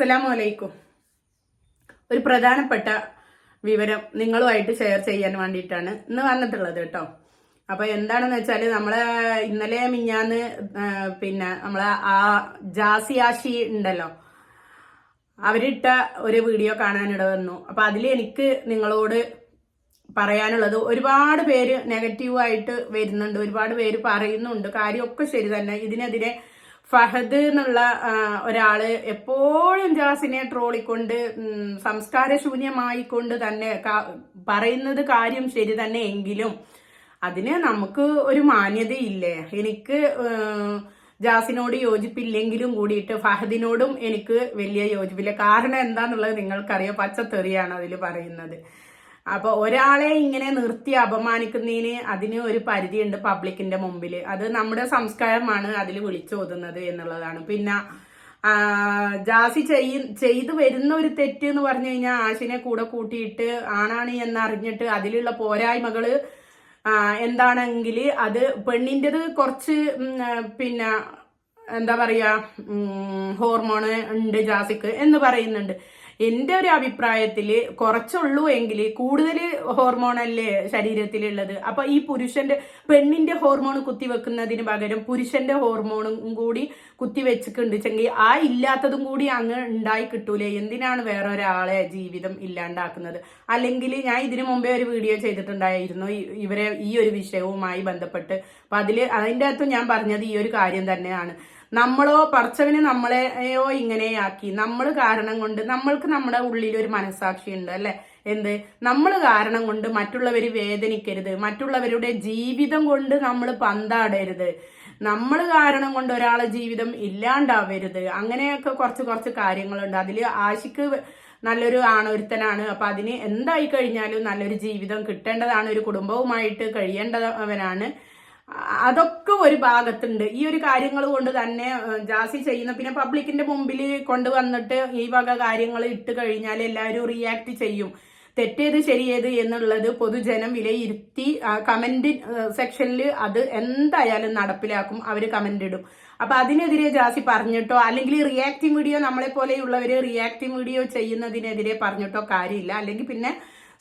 അസ്സലാമു അലൈക്കും ഒരു പ്രധാനപ്പെട്ട വിവരം നിങ്ങളുമായിട്ട് ഷെയർ ചെയ്യാൻ വേണ്ടിയിട്ടാണ് ഇന്ന് വന്നിട്ടുള്ളത് കേട്ടോ. അപ്പൊ എന്താണെന്ന് വെച്ചാൽ നമ്മൾ ഇന്നലെ മിഞ്ഞാന്ന് പിന്നെ നമ്മളെ ആ ജാസി ആഷി ഉണ്ടല്ലോ അവരിട്ട ഒരു വീഡിയോ കാണാനിട വന്നു. അപ്പൊ അതിൽ എനിക്ക് നിങ്ങളോട് പറയാനുള്ളത് ഒരുപാട് പേര് നെഗറ്റീവായിട്ട് വരുന്നുണ്ട് ഒരുപാട് പേര് പറയുന്നുണ്ട് കാര്യമൊക്കെ ശരി തന്നെ. ഇതിനെതിരെ ഫഹദ് എന്നുള്ള ഒരാൾ എപ്പോഴും ജാസിനെ ട്രോളിക്കൊണ്ട് സംസ്കാര സംസ്കാരശൂന്യമായിക്കൊണ്ട് തന്നെ പറയുന്നത് കാര്യം ശരി തന്നെ എങ്കിലും അതിന് നമുക്ക് ഒരു മാന്യതയില്ലേ? എനിക്ക് ജാസിനോട് യോജിപ്പില്ലെങ്കിലും കൂടിയിട്ട് ഫഹദിനോടും എനിക്ക് വലിയ യോജിപ്പില്ല. കാരണം എന്താന്നുള്ളത് നിങ്ങൾക്കറിയാം. പച്ചത്തെറിയാണ് അതിൽ പറയുന്നത്. അപ്പൊ ഒരാളെ ഇങ്ങനെ നിർത്തി അപമാനിക്കുന്നതിന് അതിന് ഒരു പരിധിയുണ്ട് പബ്ലിക്കിന്റെ മുമ്പിൽ അത് നമ്മുടെ സംസ്കാരമാണ് അതിൽ വിളിച്ചോതുന്നത് എന്നുള്ളതാണ്. പിന്നെ ജാസി ചെയ് ചെയ്തു വരുന്ന ഒരു തെറ്റ് എന്ന് പറഞ്ഞു കഴിഞ്ഞാൽ ആശിനെ കൂടെ കൂട്ടിയിട്ട് ആണാണ് എന്നറിഞ്ഞിട്ട് അതിലുള്ള പോരായ്മകൾ എന്താണെങ്കിൽ അത് പെണ്ണിന്റെത് കുറച്ച് പിന്നെ എന്താ പറയുക ഹോർമോൺ ഉണ്ട് ജാസിക്ക് എന്ന് പറയുന്നുണ്ട്. എന്റെ ഒരു അഭിപ്രായത്തിൽ കുറച്ചുള്ളൂ എങ്കിൽ കൂടുതൽ ഹോർമോണല്ലേ ശരീരത്തിലുള്ളത്. അപ്പൊ ഈ പുരുഷന്റെ പെണ്ണിന്റെ ഹോർമോൺ കുത്തിവെക്കുന്നതിന് പകരം പുരുഷന്റെ ഹോർമോണും കൂടി കുത്തിവെച്ചിട്ടുണ്ട്. ചെങ്കിൽ ആ ഇല്ലാത്തതും കൂടി അങ്ങ് ഉണ്ടായി കിട്ടൂലേ? എന്തിനാണ് വേറെ ഒരാളെ ജീവിതം ഇല്ലാണ്ടാക്കുന്നത്? അല്ലെങ്കിൽ ഞാൻ ഇതിനു മുമ്പേ ഒരു വീഡിയോ ചെയ്തിട്ടുണ്ടായിരുന്നു. ഇവരെ ഈ ഒരു വിഷയവുമായി ബന്ധപ്പെട്ട്. അപ്പൊ അതിൽ അതിന്റെ അകത്ത് ഞാൻ പറഞ്ഞത് ഈ ഒരു കാര്യം തന്നെയാണ്. നമ്മളോ പറച്ചവന് നമ്മളെയോ ഇങ്ങനെയാക്കി. നമ്മൾ കാരണം കൊണ്ട് നമ്മൾക്ക് നമ്മുടെ ഉള്ളിൽ ഒരു മനസാക്ഷി ഉണ്ട് അല്ലെ? എന്ത്? നമ്മൾ കാരണം കൊണ്ട് മറ്റുള്ളവർ വേദനിക്കരുത്. മറ്റുള്ളവരുടെ ജീവിതം കൊണ്ട് നമ്മൾ പന്താടരുത്. നമ്മൾ കാരണം കൊണ്ട് ഒരാളെ ജീവിതം ഇല്ലാണ്ടാവരുത്. അങ്ങനെയൊക്കെ കുറച്ച് കുറച്ച് കാര്യങ്ങളുണ്ട്. അതിൽ ആശിക്ക് നല്ലൊരു ആണൊരുത്തനാണ്. അപ്പൊ അതിന് എന്തായി കഴിഞ്ഞാലും നല്ലൊരു ജീവിതം കിട്ടേണ്ടതാണ്. ഒരു കുടുംബവുമായിട്ട് കഴിയേണ്ടവനാണ് അതൊക്കെ ഒരു ഭാഗത്തുണ്ട്. ഈ ഒരു കാര്യങ്ങൾ കൊണ്ട് തന്നെ ജാസി ചെയ്യുന്ന പിന്നെ പബ്ലിക്കിന്റെ മുമ്പിൽ കൊണ്ടുവന്നിട്ട് ഈ വക കാര്യങ്ങൾ ഇട്ട് കഴിഞ്ഞാൽ എല്ലാവരും റിയാക്ട് ചെയ്യും. തെറ്റേത് ശരിയേത് എന്നുള്ളത് പൊതുജനം വിലയിരുത്തി കമന്റ് സെക്ഷനിൽ അത് എന്തായാലും നടപ്പിലാക്കും അവർ കമന്റ് ഇടും. അപ്പൊ അതിനെതിരെ ജാസി പറഞ്ഞിട്ടോ അല്ലെങ്കിൽ റിയാക്ടിങ് വീഡിയോ നമ്മളെ പോലെയുള്ളവര് റിയാക്ടിങ് വീഡിയോ ചെയ്യുന്നതിനെതിരെ പറഞ്ഞിട്ടോ കാര്യമില്ല. അല്ലെങ്കിൽ പിന്നെ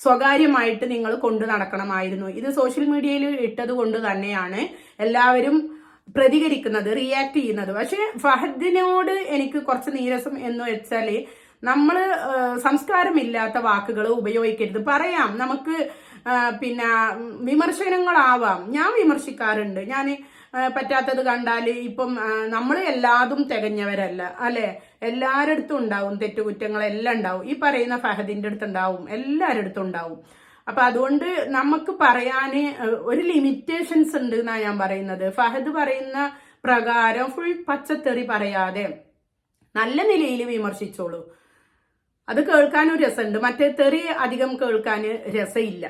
സ്വകാര്യമായിട്ട് നിങ്ങൾ കൊണ്ടു നടക്കണമായിരുന്നു. ഇത് സോഷ്യൽ മീഡിയയിൽ ഇട്ടത് കൊണ്ട് തന്നെയാണ് എല്ലാവരും പ്രതികരിക്കുന്നത് റിയാക്ട് ചെയ്യുന്നത്. പക്ഷെ ഫഹദിനോട് എനിക്ക് കുറച്ച് നീരസം എന്ന് വെച്ചാൽ നമ്മൾ സംസ്കാരമില്ലാത്ത വാക്കുകൾ ഉപയോഗിക്കരുത്. പറയാം നമുക്ക് പിന്നെ വിമർശനങ്ങളാവാം. ഞാൻ വിമർശിക്കാറുണ്ട്. ഞാൻ പറ്റാത്തത് കണ്ടാൽ ഇപ്പം നമ്മൾ എല്ലാതും തികഞ്ഞവരല്ല അല്ലേ? എല്ലാവരുടെ അടുത്തും ഉണ്ടാവും തെറ്റുകുറ്റങ്ങളെല്ലാം ഉണ്ടാവും. ഈ പറയുന്ന ഫഹദിന്റെ അടുത്ത് ഉണ്ടാവും എല്ലാവരുടെ അടുത്തും ഉണ്ടാവും. അപ്പൊ അതുകൊണ്ട് നമുക്ക് പറയാൻ ഒരു ലിമിറ്റേഷൻസ് ഉണ്ട് എന്നാണ് ഞാൻ പറയുന്നത്. ഫഹദ് പറയുന്ന പ്രകാരം ഫുൾ പച്ചത്തെറി പറയാതെ നല്ല നിലയിൽ വിമർശിച്ചോളൂ. അത് കേൾക്കാൻ ഒരു രസമുണ്ട്. മറ്റേ തെറി അധികം കേൾക്കാൻ രസമില്ല.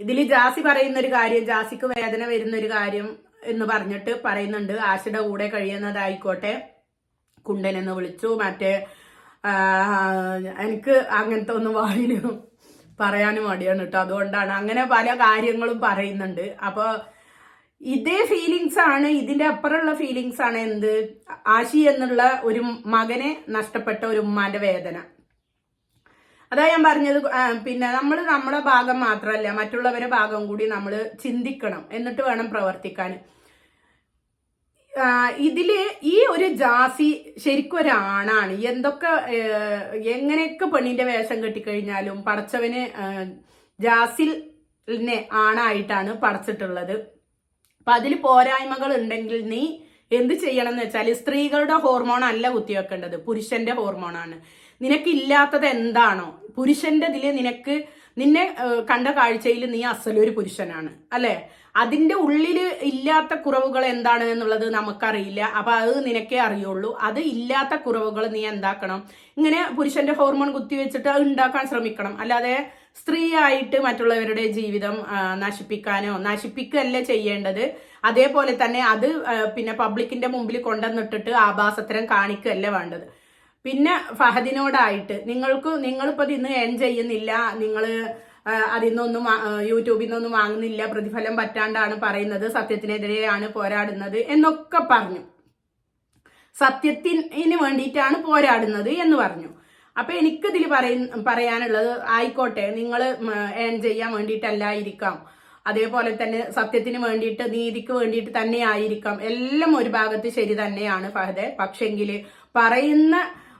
ഇതിൽ ജാസി പറയുന്ന ഒരു കാര്യം ജാസിക്ക് വേദന വരുന്ന ഒരു കാര്യം എന്ന് പറഞ്ഞിട്ട് പറയുന്നുണ്ട്. ആശയുടെ കൂടെ കഴിയുന്നതായിക്കോട്ടെ. കുണ്ടൻ എന്ന് വിളിച്ചു. മറ്റേ എനിക്ക് അങ്ങനത്തെ ഒന്ന് വായിന് പറയാനും മടിയാണ് കേട്ടോ. അതുകൊണ്ടാണ് അങ്ങനെ പല കാര്യങ്ങളും പറയുന്നുണ്ട്. അപ്പോൾ ഇതേ ഫീലിങ്സ് ആണ് ഇതിന്റെ അപ്പുറമുള്ള ഫീലിങ്സ് ആണ് എന്ത്? ആശി എന്നുള്ള ഒരു മകനെ നഷ്ടപ്പെട്ട ഒരു ഉമ്മാന്റെ വേദന. അതാ ഞാൻ പറഞ്ഞത് പിന്നെ നമ്മൾ നമ്മുടെ ഭാഗം മാത്രമല്ല മറ്റുള്ളവരുടെ ഭാഗം കൂടി നമ്മൾ ചിന്തിക്കണം എന്നിട്ട് വേണം പ്രവർത്തിക്കാൻ ഇതിൽ ഈ ഒരു ജാസി ശരിക്കും ഒരാണാണ്. എന്തൊക്കെ എങ്ങനെയൊക്കെ പെണ്ണിന്റെ വേഷം കെട്ടിക്കഴിഞ്ഞാലും പടച്ചവന് ജാസിലിനെ ആണായിട്ടാണ് പടച്ചിട്ടുള്ളത്. അപ്പൊ അതിൽ പോരായ്മകൾ ഉണ്ടെങ്കിൽ നീ എന്ത് ചെയ്യണം എന്ന് വെച്ചാൽ സ്ത്രീകളുടെ ഹോർമോൺ അല്ല കുത്തിവെക്കേണ്ടത് പുരുഷന്റെ ഹോർമോണാണ്. നിനക്കില്ലാത്തത് എന്താണോ പുരുഷന്റെ ഇതിൽ നിനക്ക് നിന്നെ കണ്ട കാഴ്ചയിൽ നീ അസലൊരു പുരുഷനാണ് അല്ലെ? അതിന്റെ ഉള്ളിൽ ഇല്ലാത്ത കുറവുകൾ എന്താണ് എന്നുള്ളത് നമുക്കറിയില്ല. അപ്പൊ അത് നിനക്കേ അറിയുള്ളൂ. അത് ഇല്ലാത്ത കുറവുകൾ നീ എന്താക്കണം? ഇങ്ങനെ പുരുഷന്റെ ഹോർമോൺ കുത്തിവെച്ചിട്ട് അത് ഉണ്ടാക്കാൻ ശ്രമിക്കണം. അല്ലാതെ സ്ത്രീ ആയിട്ട് മറ്റുള്ളവരുടെ ജീവിതം നശിപ്പിക്കാനോ നശിപ്പിക്കുകയല്ല ചെയ്യേണ്ടത്? അതേപോലെ തന്നെ അത് പിന്നെ പബ്ലിക്കിന്റെ മുമ്പിൽ കൊണ്ടുവന്നിട്ടിട്ട് ആഭാസത്തരം കാണിക്കുകയല്ല വേണ്ടത്. പിന്നെ ഫഹദിനോടായിട്ട് നിങ്ങൾക്ക് നിങ്ങളിപ്പോൾ ഇന്ന് ഏൺ ചെയ്യുന്നില്ല നിങ്ങൾ അതിൽ നിന്നൊന്നും യൂട്യൂബിൽ നിന്നൊന്നും വാങ്ങുന്നില്ല പ്രതിഫലം പറ്റാണ്ടാണ് പറയുന്നത് സത്യത്തിനെതിരെയാണ് പോരാടുന്നത് എന്നൊക്കെ പറഞ്ഞു. സത്യത്തിന് വേണ്ടിയിട്ടാണ് പോരാടുന്നത് എന്ന് പറഞ്ഞു. അപ്പൊ എനിക്കിതിൽ പറയ പറയാനുള്ളത് ആയിക്കോട്ടെ നിങ്ങൾ ഏൺ ചെയ്യാൻ വേണ്ടിയിട്ടല്ലായിരിക്കാം. അതേപോലെ തന്നെ സത്യത്തിന് വേണ്ടിയിട്ട് നീതിക്ക് വേണ്ടിയിട്ട് തന്നെ ആയിരിക്കാം. എല്ലാം ഒരു ഭാഗത്ത് ശരി തന്നെയാണ് ഫഹദെ. പക്ഷെങ്കിൽ പറയുന്ന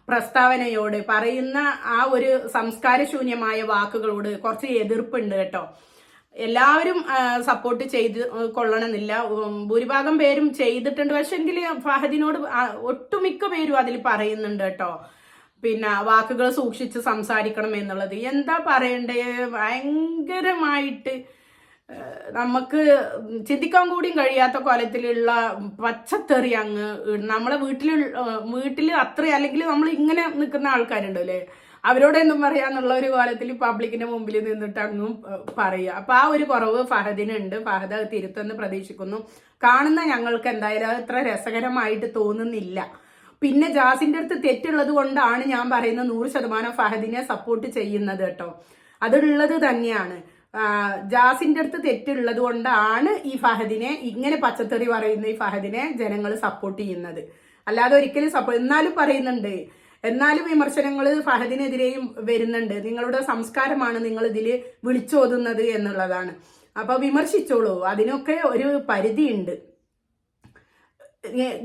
പ്രസ്താവനയോട് പറയുന്ന ആ ഒരു സംസ്കാരശൂന്യമായ വാക്കുകളോട് കുറച്ച് എതിർപ്പുണ്ട് കേട്ടോ. എല്ലാവരും സപ്പോർട്ട് ചെയ്ത് കൊള്ളണമെന്നില്ല. ഭൂരിഭാഗം പേരും ചെയ്തിട്ടുണ്ട്. പക്ഷെങ്കിൽ ഫഹദിനോട് ഒട്ടുമിക്ക പേരും അതിൽ പറയുന്നുണ്ട് കേട്ടോ. പിന്നെ വാക്കുകൾ സൂക്ഷിച്ച് സംസാരിക്കണം എന്നുള്ളത്. എന്താ പറയണ്ടേ? ഭയങ്കരമായിട്ട് നമുക്ക് ചിന്തിക്കാൻ കൂടിയും കഴിയാത്ത കൊലത്തിലുള്ള പച്ചത്തെറി അങ്ങ് നമ്മളെ വീട്ടിൽ വീട്ടിൽ അത്ര അല്ലെങ്കിൽ നമ്മൾ ഇങ്ങനെ നിൽക്കുന്ന ആൾക്കാരുണ്ടല്ലേ അവരോട് എന്തും പറയാന്നുള്ള ഒരു കാലത്തിൽ പബ്ലിക്കിന്റെ മുമ്പിൽ നിന്നിട്ട് അങ്ങും പറയുക. അപ്പൊ ആ ഒരു കുറവ് ഫഹദിനുണ്ട്. ഫഹദ് അത് തിരുത്തെന്ന് പ്രതീക്ഷിക്കുന്നു. കാണുന്ന ഞങ്ങൾക്ക് എന്തായാലും അത് ഇത്ര രസകരമായിട്ട് തോന്നുന്നില്ല. പിന്നെ ജാസിന്റെ അടുത്ത് തെറ്റുള്ളത് കൊണ്ടാണ് ഞാൻ പറയുന്നത് നൂറ് ശതമാനം ഫഹദിനെ സപ്പോർട്ട് ചെയ്യുന്നത് കേട്ടോ. അതുള്ളത് തന്നെയാണ്. ആ, ജാസിന്റെ അടുത്ത് തെറ്റുള്ളത് കൊണ്ടാണ് ഈ ഫഹദിനെ ഇങ്ങനെ പച്ചത്തെറി പറയുന്ന ഈ ഫഹദിനെ ജനങ്ങൾ സപ്പോർട്ട് ചെയ്യുന്നത്. അല്ലാതെ ഒരിക്കലും സപ്പോർട്ട് എന്നാലും പറയുന്നുണ്ട്. എന്നാലും വിമർശനങ്ങൾ ഫഹദിനെതിരെയും വരുന്നുണ്ട്. നിങ്ങളുടെ സംസ്കാരമാണ് നിങ്ങൾ ഇതിൽ വിളിച്ചോതുന്നത് എന്നുള്ളതാണ്. അപ്പൊ വിമർശിച്ചോളൂ. അതിനൊക്കെ ഒരു പരിധിയുണ്ട്.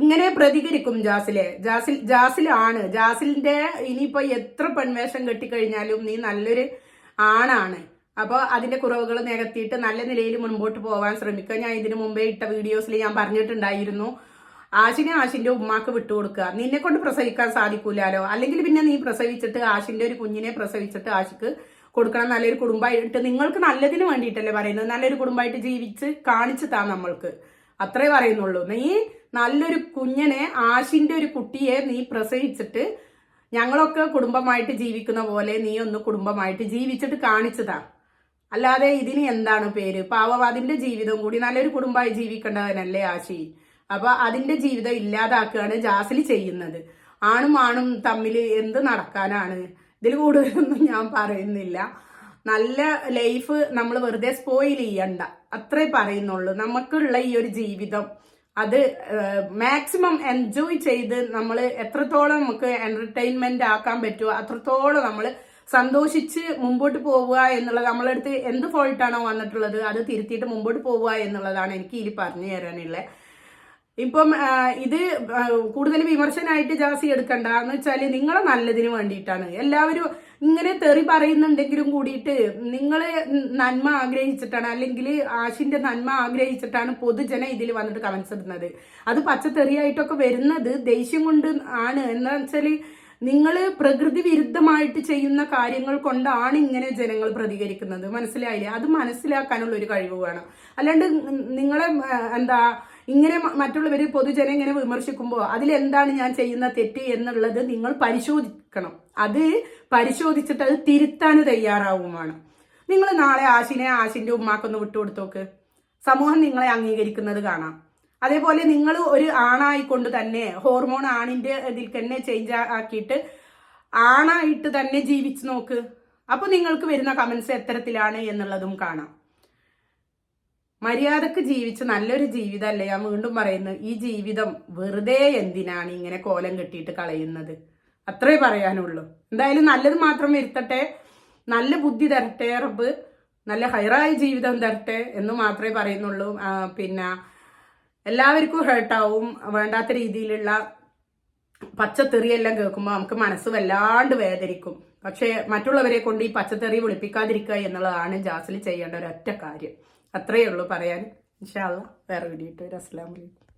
ഇങ്ങനെ പ്രതികരിക്കും ജാസിലെ. ജാസിൽ ജാസിലാണ്. ജാസിലിന്റെ ഇനിയിപ്പോ എത്ര പെൺവേഷം കെട്ടിക്കഴിഞ്ഞാലും നീ നല്ലൊരു ആണാണ്. അപ്പോൾ അതിന്റെ കുറവുകൾ നികത്തിയിട്ട് നല്ല നിലയിൽ മുൻപോട്ട് പോകാൻ ശ്രമിക്കുക. ഞാൻ ഇതിനു മുമ്പേ ഇട്ട വീഡിയോസിൽ ഞാൻ പറഞ്ഞിട്ടുണ്ടായിരുന്നു. ആശിനെ ആശിന്റെ ഉമ്മാക്ക് വിട്ടുകൊടുക്കുക. നിന്നെ കൊണ്ട് പ്രസവിക്കാൻ സാധിക്കൂലാലോ? അല്ലെങ്കിൽ പിന്നെ നീ പ്രസവിച്ചിട്ട് ആശിന്റെ ഒരു കുഞ്ഞിനെ പ്രസവിച്ചിട്ട് ആശിക്ക് കൊടുക്കണം നല്ലൊരു കുടുംബമായിട്ട് നിങ്ങൾക്ക് നല്ലതിന് വേണ്ടിയിട്ടല്ലേ പറയുന്നത്. നല്ലൊരു കുടുംബമായിട്ട് ജീവിച്ച് കാണിച്ചു താ നമ്മൾക്ക്. അത്രേ പറയുന്നുള്ളൂ. നീ നല്ലൊരു കുഞ്ഞിനെ ആശിന്റെ ഒരു കുട്ടിയെ നീ പ്രസവിച്ചിട്ട് ഞങ്ങളൊക്കെ കുടുംബമായിട്ട് ജീവിക്കുന്ന പോലെ നീ ഒന്ന് കുടുംബമായിട്ട് ജീവിച്ചിട്ട് കാണിച്ചതാ അല്ലാതെ ഇതിന് എന്താണ് പേര്? പാവം അതിന്റെ ജീവിതം കൂടി നല്ലൊരു കുടുംബമായി ജീവിക്കേണ്ടവനല്ലേ ആശി. അപ്പൊ അതിന്റെ ജീവിതം ഇല്ലാതാക്കുകയാണ് ജാസിൽ ചെയ്യുന്നത്. ആണും ആണും തമ്മിൽ എന്ത് നടക്കാനാണ്? ഇതിൽ കൂടുതലൊന്നും ഞാൻ പറയുന്നില്ല. നല്ല ലൈഫ് നമ്മൾ വെറുതെ സ്പോയിൽ ചെയ്യണ്ട. അത്രേ പറയുന്നുള്ളൂ. നമുക്കുള്ള ഈ ഒരു ജീവിതം അത് മാക്സിമം എൻജോയ് ചെയ്ത് നമ്മൾ എത്രത്തോളം നമുക്ക് എന്റർടൈൻമെന്റ് ആക്കാൻ പറ്റുമോ അത്രത്തോളം നമ്മൾ സന്തോഷിച്ച് മുമ്പോട്ട് പോവുക എന്നുള്ളത് നമ്മളെ അടുത്ത് എന്ത് ഫോൾട്ടാണോ വന്നിട്ടുള്ളത് അത് തിരുത്തിയിട്ട് മുമ്പോട്ട് പോവുക എന്നുള്ളതാണ് എനിക്ക് ഇതിൽ പറഞ്ഞു തരാനുള്ളത് ഇപ്പം ഇത് കൂടുതൽ വിമർശനമായിട്ട് ജാസി എടുക്കണ്ട എന്ന് വെച്ചാൽ നിങ്ങളെ നല്ലതിന് വേണ്ടിയിട്ടാണ്. എല്ലാവരും ഇങ്ങനെ തെറി പറയുന്നുണ്ടെങ്കിലും കൂടിയിട്ട് നിങ്ങൾ നന്മ ആഗ്രഹിച്ചിട്ടാണ് അല്ലെങ്കിൽ ആശിന്റെ നന്മ ആഗ്രഹിച്ചിട്ടാണ് പൊതുജനം ഇതിൽ വന്നിട്ട് കമൻസ് ഇടുന്നത്. അത് പച്ചത്തെറിയായിട്ടൊക്കെ വരുന്നത് ദേഷ്യം കൊണ്ട് ആണ്. എന്താ വെച്ചാൽ നിങ്ങൾ പ്രകൃതി വിരുദ്ധമായിട്ട് ചെയ്യുന്ന കാര്യങ്ങൾ കൊണ്ടാണ് ഇങ്ങനെ ജനങ്ങൾ പ്രതികരിക്കുന്നത്. മനസ്സിലായില്ലേ? അത് മനസ്സിലാക്കാനുള്ള ഒരു കഴിവ് വേണം. അല്ലാണ്ട് നിങ്ങളെ എന്താ ഇങ്ങനെ മറ്റുള്ളവർ പൊതുജനം ഇങ്ങനെ വിമർശിക്കുമ്പോൾ അതിലെന്താണ് ഞാൻ ചെയ്യുന്ന തെറ്റ് എന്നുള്ളത് നിങ്ങൾ പരിശോധിക്കണം. അത് പരിശോധിച്ചിട്ട് അത് തിരുത്താൻ തയ്യാറാവുമാണ്. നിങ്ങൾ നാളെ ആശിനെ ആശിന്റെ ഉമ്മാക്കൊന്ന് വിട്ടുകൊടുത്തോക്ക്. സമൂഹം നിങ്ങളെ അംഗീകരിക്കുന്നത് കാണാം. അതേപോലെ നിങ്ങൾ ഒരു ആണായിക്കൊണ്ട് തന്നെ ഹോർമോൺ ആണിന്റെ ഇതിൽ തന്നെ ചേഞ്ച് ആക്കിയിട്ട് ആണായിട്ട് തന്നെ ജീവിച്ചു നോക്ക്. അപ്പോൾ നിങ്ങൾക്ക് വരുന്ന കമൻസ് എത്തരത്തിലാണ് എന്നുള്ളതും കാണാം. മര്യാദയ്ക്ക് ജീവിച്ച് നല്ലൊരു ജീവിതമല്ലേ ഞാൻ വീണ്ടും പറയുന്നു ഈ ജീവിതം വെറുതെ എന്തിനാണ് ഇങ്ങനെ കോലം കെട്ടിയിട്ട് കളയുന്നത്? അത്രേ പറയാനുള്ളൂ. എന്തായാലും നല്ലത് മാത്രം വരുത്തട്ടെ നല്ല ബുദ്ധി തരട്ടെ റബ്ബ് നല്ല ഹൈറായ ജീവിതം തരട്ടെ എന്ന് മാത്രമേ പറയുന്നുള്ളൂ. പിന്നെ എല്ലാവർക്കും ഹേർട്ടാവും വേണ്ടാത്ത രീതിയിലുള്ള പച്ചത്തെറിയെല്ലാം കേൾക്കുമ്പോൾ നമുക്ക് മനസ്സ് വല്ലാണ്ട് വേദനിക്കും. പക്ഷേ മറ്റുള്ളവരെ കൊണ്ട് ഈ പച്ചത്തെറി വിളിപ്പിക്കാതിരിക്കുക എന്നുള്ളതാണ് ജാസിൽ ചെയ്യേണ്ട ഒരൊറ്റ കാര്യം. അത്രയേ ഉള്ളൂ പറയാൻ. ഇൻഷാല്ല വേറെ വീഡിയോ ഇട്ടു അസ്സാം അലൈക്കും.